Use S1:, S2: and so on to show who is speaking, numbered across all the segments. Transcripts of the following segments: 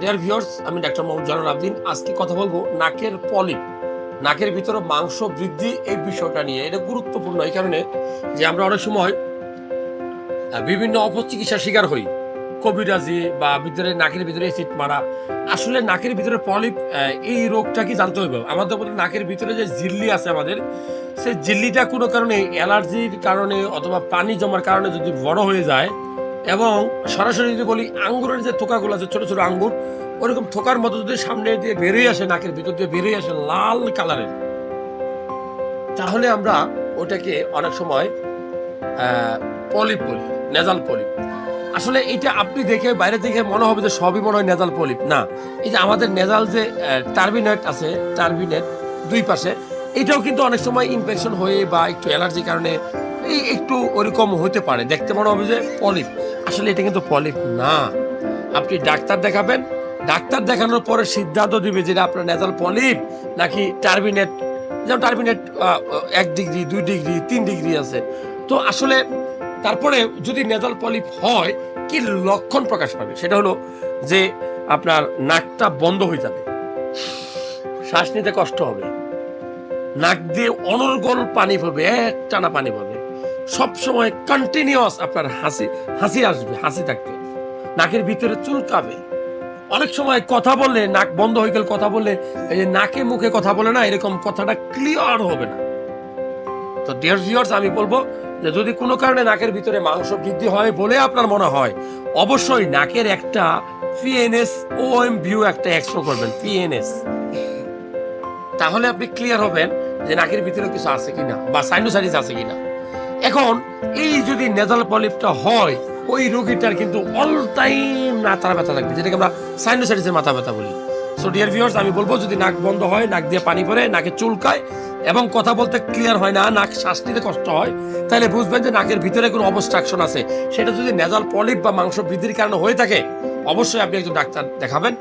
S1: Deer viewers আমি doctor Mohammad Janur আবদিন আজকে কথা বলব নাকের পলিপ নাকের ভিতরে মাংস বৃদ্ধি এই বিষয়টা নিয়ে। এটা গুরুত্বপূর্ণ এই কারণে যে আমরা অনেক সময় বিভিন্ন অপচিকিৎসার শিকার হই। কবিরাজি বা ভিতরে নাকের ভিতরে এসিড মারা। আসলে নাকের ভিতরে পলিপ এই রোগটা কি জানতে হবে আমাদের মধ্যে নাকের ভিতরে যে জিল্লি আছে আমাদের, সেই জিল্লিটা কোনো কারণে অ্যালার্জির কারণে অথবা পানি জমার কারণে যদি বড় হয়ে যায় এবং সরাসরি যদি বলি আঙ্গুরের যে থোকাগুলো আছে, ছোট ছোট আঙ্গুর, ওরকম থোকার মতো যদি সামনে দিয়ে বেরিয়ে আসে, নাকের ভিতর দিয়ে বেরিয়ে আসে লাল কালারের, তাহলে আমরা ওটাকে অনেক সময় পলিপ বলি, নেজাল পলিপ। আসলে এটা আপনি দেখে বাইরে থেকে মনে হবে যে সবই মনে হয় নেজাল পলিপ। না, এই যে আমাদের নেজাল যে টার্বিনেট আছে, টার্বিনেট দুই পাশে, এটাও কিন্তু অনেক সময় ইনফেকশন হয়ে বা একটু অ্যালার্জির কারণে এই একটু ওরকম হতে পারে। দেখতে মনে হবে যে পলিপ। আসলে এটা কিন্তু পলিপ না। আপনি ডাক্তার দেখাবেন। ডাক্তার দেখানোর পরে সিদ্ধান্ত দিবে যেটা আপনার নেজাল পলিপ নাকি টার্বিনেট যেমন টার্বিনেট এক ডিগ্রি, দুই ডিগ্রি, তিন ডিগ্রি আছে। তো আসলে তারপরে যদি নেজাল পলিপ হয়, কি লক্ষণ প্রকাশ পাবে? সেটা হলো যে আপনার নাকটা বন্ধ হয়ে যাবে। শ্বাস নিতে কষ্ট হবে। নাক দিয়ে অনর্গল পানি পড়বে এক টানা পানি পড়বে সব সময় কন্টিনিউয়াস আপনার হাসি হাসি আসবে, হাসি থাকবে। নাকের ভিতরে চুলকাবে। অনেক সময় কথা বললে, নাক বন্ধ হয়ে গেলে কথা বললে, এই যে নাকে মুখে কথা বলে না, এরকম কথাটা ক্লিয়ার হবে না। তো ডিয়ার ভিউয়ার্স আমি বলব যে যদি কোনো কারণে নাকের ভিতরে মাংস বৃদ্ধি হয় বলে আপনার মনে হয়, অবশ্যই নাকের একটা পিএনএস এম ভিউ একটা এক্সপ্রো করবেন পিএনএস তাহলে আপনি ক্লিয়ার হবেন যে নাকের ভিতরে কিছু আছে কিনা, বা সাইনোসাইটিস আছে কিনা। এখন, এই যদি নেজাল পলিপটা হয়, ওই রোগীটার কিন্তু অল টাইম মাথা ব্যথা থাকবে, যেটাকে আমরা সাইনোসাইটিসের মাথা ব্যথা বলি। সো ডিয়ার ভিউয়ার্স আমি বলব, যদি নাক বন্ধ হয়, নাক দিয়ে পানি পড়ে, নাকে চুলকায় এবং কথা বলতে ক্লিয়ার হয় না, নাক শ্বাস নিতে কষ্ট হয়, তাহলে বুঝবেন যে নাকের ভিতরে কোনো অবস্ট্রাকশন আছে। সেটা যদি নেজাল পলিপ বা মাংস বৃদ্ধির কারণে হয়ে থাকে, অবশ্যই আপনি একজন ডাক্তার দেখাবেন,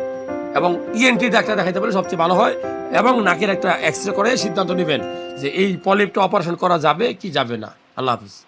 S1: এবং ইএনটি ডাক্তার দেখাইতে পারলে সবচেয়ে ভালো হয়, এবং নাকের একটা এক্স রে করে সিদ্ধান্ত নেবেন যে এই পলিপটা অপারেশন করা যাবে কি যাবে না। I love us.